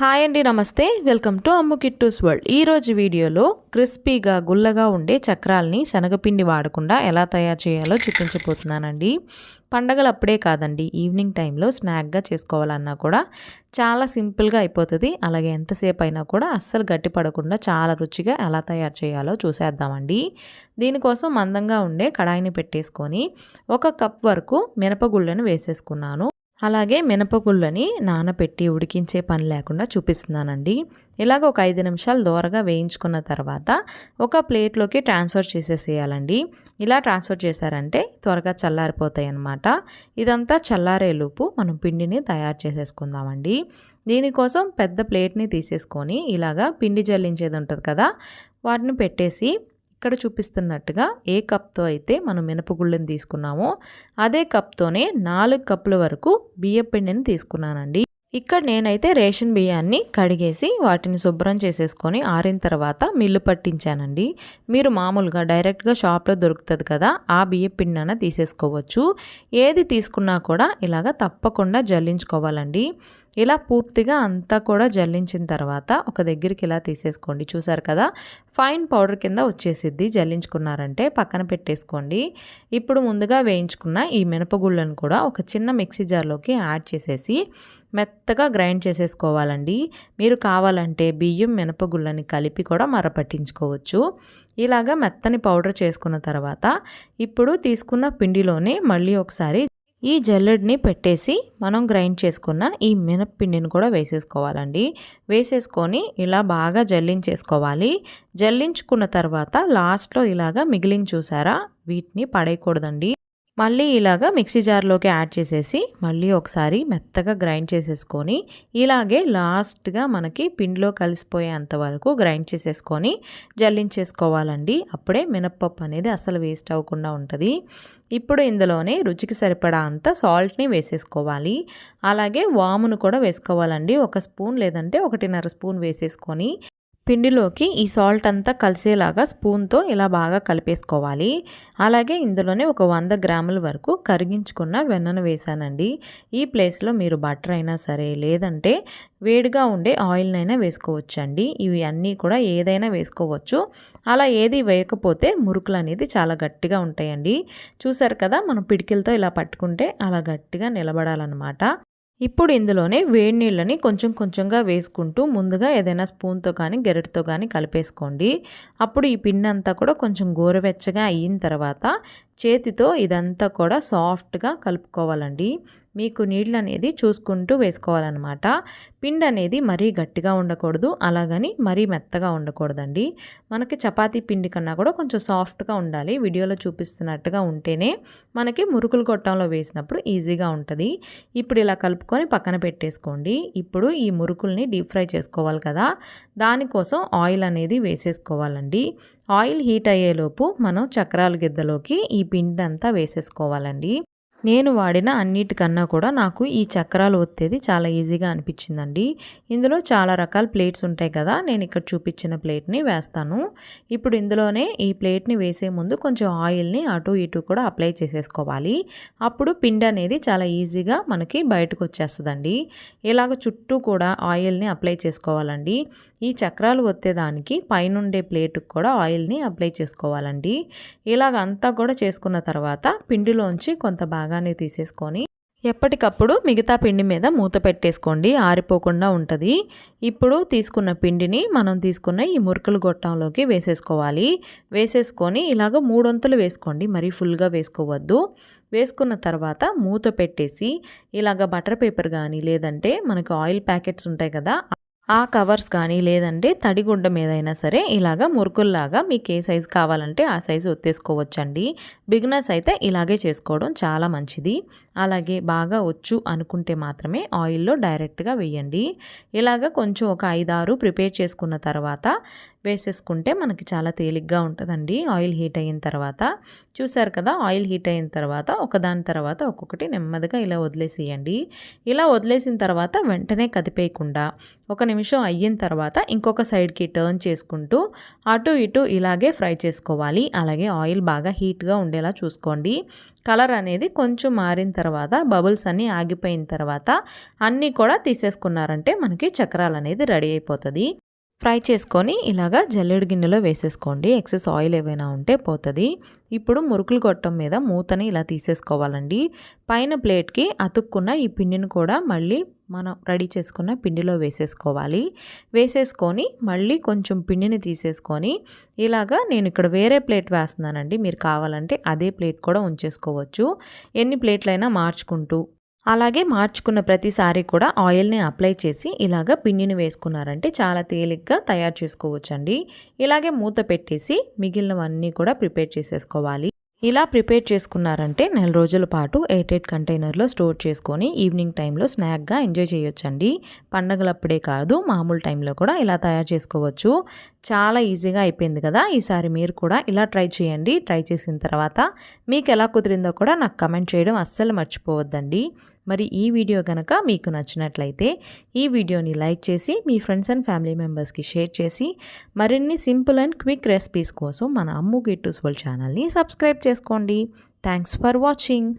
Hi అండి నమస్తే. Welcome to Ammu Kittu's world. ఈరోజు వీడియోలో క్రిస్పీగా గుల్లగా ఉండే చక్రాల్ని శనగపిండి వాడకుండా ఎలా తయారు చేయాలో చూపించబోతున్నానండి. పండగలు అప్పుడే కాదండి ఈవినింగ్ టైంలో స్నాక్గా చేసుకోవాలన్నా కూడా చాలా సింపుల్గా అయిపోతుంది. అలాగే ఎంతసేపు అయినా కూడా అస్సలు గట్టి పడకుండా చాలా రుచిగా ఎలా తయారు చేయాలో చూసేద్దామండి. దీనికోసం మందంగా ఉండే కడాయిని పెట్టేసుకొని ఒక కప్ వరకు మినపగుళ్ళను వేసేసుకున్నాను. అలాగే మినపగుళ్ళని నానబెట్టి ఉడికించే పని లేకుండా చూపిస్తున్నానండి. ఇలాగ ఒక ఐదు నిమిషాలు దోరగా వేయించుకున్న తర్వాత ఒక ప్లేట్లోకి ట్రాన్స్ఫర్ చేసేసేయాలండి. ఇలా ట్రాన్స్ఫర్ చేశారంటే త్వరగా చల్లారిపోతాయి అన్నమాట ఇదంతా చల్లారేలోపు మనం పిండిని తయారు చేసేసుకుందామండి. దీనికోసం పెద్ద ప్లేట్ని తీసేసుకొని ఇలాగా పిండి జల్లించేది ఉంటుంది కదా వాటిని పెట్టేసి ఇక్కడ చూపిస్తున్నట్టుగా ఏ కప్తో అయితే మనం మినపగుళ్ళని తీసుకున్నామో అదే కప్తోనే నాలుగు కప్పుల వరకు బియ్యం పిండిని తీసుకున్నానండి. ఇక్కడ నేనైతే రేషన్ బియ్యాన్ని కడిగేసి వాటిని శుభ్రం చేసేసుకొని ఆరిన తర్వాత మిల్లు పట్టించానండి. మీరు మామూలుగా డైరెక్ట్గా షాప్లో దొరుకుతుంది కదా ఆ బియ్యం పిండిన తీసేసుకోవచ్చు. ఏది తీసుకున్నా కూడా ఇలాగ తప్పకుండా జల్లించుకోవాలండి. ఇలా పూర్తిగా అంతా కూడా జల్లించిన తర్వాత ఒక దగ్గరికి ఇలా తీసేసుకోండి. చూసారు కదా? ఫైన్ పౌడర్ కింద వచ్చేసిద్ది. జల్లించుకున్నారంటే పక్కన పెట్టేసుకోండి. ఇప్పుడు ముందుగా వేయించుకున్న ఈ మినపగుళ్ళను కూడా ఒక చిన్న మిక్సీ జార్లోకి యాడ్ చేసేసి మెత్తగా గ్రైండ్ చేసేసుకోవాలండి. మీరు కావాలంటే బియ్యం మినపగుళ్ళని కలిపి కూడా మరపట్టించుకోవచ్చు. ఇలాగా మెత్తని పౌడర్ చేసుకున్న తర్వాత ఇప్పుడు తీసుకున్న పిండిలోనే మళ్ళీ ఒకసారి ఈ జల్లెడ్ని పెట్టేసి మనం గ్రైండ్ చేసుకున్న ఈ మినప్పిండిని కూడా వేసేసుకోవాలండి. వేసేసుకొని ఇలా బాగా జల్లించేసుకోవాలి. జల్లించుకున్న తర్వాత లాస్ట్లో ఇలాగా మిగిలిన చూసారా? వీటిని పడేయకూడదండి. మళ్ళీ ఇలాగా మిక్సీ జార్లోకి యాడ్ చేసేసి మళ్ళీ ఒకసారి మెత్తగా గ్రైండ్ చేసేసుకొని ఇలాగే లాస్ట్గా మనకి పిండిలో కలిసిపోయేంత వరకు గ్రైండ్ చేసేసుకొని జల్లించేసుకోవాలండి. అప్పుడే మినప్పప్పు అనేది అసలు వేస్ట్ అవ్వకుండా ఉంటుంది. ఇప్పుడు ఇందులోనే రుచికి సరిపడా అంత సాల్ట్ని వేసేసుకోవాలి. అలాగే వామును కూడా వేసుకోవాలండి. ఒక స్పూన్ లేదంటే ఒకటిన్నర స్పూన్ వేసేసుకొని పిండిలోకి ఈ సాల్ట్ అంతా కలిసేలాగా స్పూన్తో ఇలా బాగా కలిపేసుకోవాలి. అలాగే ఇందులోనే ఒక వంద గ్రాముల వరకు కరిగించుకున్న వెన్నను వేసానండి ఈ ప్లేస్లో మీరు బటర్ అయినా సరే లేదంటే వేడిగా ఉండే ఆయిల్నైనా వేసుకోవచ్చండి. ఇవి అన్నీ కూడా ఏదైనా వేసుకోవచ్చు. అలా ఏది వేయకపోతే మురుకులు అనేది చాలా గట్టిగా ఉంటాయండి. చూసారు కదా మనం పిడికిలతో ఇలా పట్టుకుంటే అలా గట్టిగా నిలబడాలన్నమాట. ఇప్పుడు ఇందులోనే వేడి నీళ్ళని కొంచెం కొంచెంగా వేసుకుంటూ ముందుగా ఏదైనా స్పూన్తో కానీ గెరటితో కానీ కలిపేసుకోండి. అప్పుడు ఈ పిండి అంతా కూడా కొంచెం గోరువెచ్చగా అయిన తర్వాత చేతితో ఇదంతా కూడా సాఫ్ట్గా కలుపుకోవాలండి. మీకు నీళ్ళు అనేది చూసుకుంటూ వేసుకోవాలన్నమాట. పిండి అనేది మరీ గట్టిగా ఉండకూడదు అలాగని మరీ మెత్తగా ఉండకూడదండి. మనకి చపాతీ పిండి కన్నా కూడా కొంచెం సాఫ్ట్గా ఉండాలి. వీడియోలో చూపిస్తున్నట్టుగా ఉంటేనే మనకి మురుకులు గొట్టంలో వేసినప్పుడు ఈజీగా ఉంటుంది. ఇప్పుడు ఇలా కలుపుకొని పక్కన పెట్టేసుకోండి. ఇప్పుడు ఈ మురుకుల్ని డీప్ ఫ్రై చేసుకోవాలి కదా దానికోసం ఆయిల్ అనేది వేసేసుకోవాలండి. ఆయిల్ హీట్ అయ్యేలోపు మనం చక్రాల గిద్దలోకి ఈ పిండి అంతా వేసేసుకోవాలండి. నేను వాడిన అన్నిటికన్నా కూడా నాకు ఈ చక్రాలు ఒత్తేది చాలా ఈజీగా అనిపించిందండి. ఇందులో చాలా రకాల ప్లేట్స్ ఉంటాయి కదా నేను ఇక్కడ చూపించిన ప్లేట్ని వేస్తాను. ఇప్పుడు ఇందులోనే ఈ ప్లేట్ని వేసే ముందు కొంచెం ఆయిల్ని అటు ఇటు కూడా అప్లై చేసేసుకోవాలి. అప్పుడు పిండి అనేది చాలా ఈజీగా మనకి బయటకు వచ్చేస్తుందండి. ఇలాగ చుట్టూ కూడా ఆయిల్ని అప్లై చేసుకోవాలండి. ఈ చక్రాలు ఒత్తేదానికి పైనుండే ప్లేట్కి కూడా ఆయిల్ని అప్లై చేసుకోవాలండి. ఇలాగ అంతా కూడా చేసుకున్న తర్వాత పిండిలోంచి కొంత భాగాన్ని తీసేసుకొని ఎప్పటికప్పుడు మిగతా పిండి మీద మూత పెట్టేసుకోండి. ఆరిపోకుండా ఉంటుంది. ఇప్పుడు తీసుకున్న పిండిని మనం తీసుకున్న ఈ మురుకులు గొట్టంలోకి వేసేసుకోవాలి. వేసేసుకొని ఇలాగ మూడొంతులు వేసుకోండి. మరీ ఫుల్గా వేసుకోవద్దు. వేసుకున్న తర్వాత మూత పెట్టేసి ఇలాగ బటర్ పేపర్ కానీ లేదంటే మనకు ఆయిల్ ప్యాకెట్స్ ఉంటాయి కదా ఆ కవర్స్ కానీ లేదంటే తడిగుడ్డ మీదైనా సరే ఇలాగ మురుకుల్లాగా మీకు ఏ సైజు కావాలంటే ఆ సైజు ఒత్తేసుకోవచ్చండి. బిగినర్స్ అయితే ఇలాగే చేసుకోవడం చాలా మంచిది. అలాగే బాగా వచ్చు అనుకుంటే మాత్రమే ఆయిల్లో డైరెక్ట్గా వేయండి. ఇలాగ కొంచెం ఒక ఐదారు ప్రిపేర్ చేసుకున్న తర్వాత వేసేసుకుంటే మనకి చాలా తేలిగ్గా ఉంటుందండి. ఆయిల్ హీట్ అయిన తర్వాత చూసారు కదా ఆయిల్ హీట్ అయిన తర్వాత ఒకదాని తర్వాత ఒక్కొక్కటి నెమ్మదిగా ఇలా వదిలేసేయండి. ఇలా వదిలేసిన తర్వాత వెంటనే కదిపేయకుండా ఒక నిమిషం అయిన తర్వాత ఇంకొక సైడ్కి టర్న్ చేసుకుంటూ అటు ఇటు ఇలాగే ఫ్రై చేసుకోవాలి. అలాగే ఆయిల్ బాగా హీట్గా ఉండేలా చూసుకోండి. కలర్ అనేది కొంచెం మారిన తర్వాత బబుల్స్ అన్నీ ఆగిపోయిన తర్వాత అన్నీ కూడా తీసేసుకున్నారంటే మనకి చక్రాలు అనేది రెడీ అయిపోతుంది. ఫ్రై చేసుకొని ఇలాగా జల్లెడు గిన్నెలో వేసేసుకోండి. ఎక్సెస్ ఆయిల్ ఏవైనా ఉంటే పోతుంది. ఇప్పుడు మురుకులు గొట్టం మీద మూతని ఇలా తీసేసుకోవాలండి. పైన ప్లేట్కి అతుక్కున్న ఈ పిండిని కూడా మళ్ళీ మనం రెడీ చేసుకున్న పిండిలో వేసేసుకోవాలి. వేసేసుకొని మళ్ళీ కొంచెం పిండిని తీసేసుకొని ఇలాగా నేను ఇక్కడ వేరే ప్లేట్ వేస్తున్నానండి. మీరు కావాలంటే అదే ప్లేట్ కూడా ఉంచేసుకోవచ్చు. ఎన్ని ప్లేట్లైనా మార్చుకుంటూ అలాగే మార్చుకున్న ప్రతిసారి కూడా ఆయిల్ని అప్లై చేసి ఇలాగ పిండిని వేసుకున్నారంటే చాలా తేలిగ్గా తయారు చేసుకోవచ్చండి. ఇలాగే మూత పెట్టేసి మిగిలినవన్నీ కూడా ప్రిపేర్ చేసేసుకోవాలి. ఇలా ప్రిపేర్ చేసుకున్నారంటే నెల రోజుల పాటు ఎయిట్ ఎయిట్ కంటైనర్లో స్టోర్ చేసుకొని ఈవినింగ్ టైంలో స్నాక్గా ఎంజాయ్ చేయొచ్చండి. పండగలప్పుడే కాదు మామూలు టైంలో కూడా ఇలా తయారు చేసుకోవచ్చు. చాలా ఈజీగా అయిపోయింది కదా ఈసారి మీరు కూడా ఇలా ట్రై చేయండి. ట్రై చేసిన తర్వాత మీకు ఎలా కుదిరిందో కూడా నాకు కమెంట్ చేయడం అస్సలు మర్చిపోవద్దండి. మరి ఈ వీడియో కనుక మీకు నచ్చినట్లయితే ఈ వీడియోని లైక్ చేసి మీ ఫ్రెండ్స్ అండ్ ఫ్యామిలీ మెంబర్స్కి షేర్ చేసి మరిన్ని సింపుల్ అండ్ క్విక్ రెసిపీస్ కోసం మన అమ్ము గిట్టూస్ వరల్డ్ ఛానల్ని సబ్స్క్రైబ్ చేసుకోండి. Thanks for watching.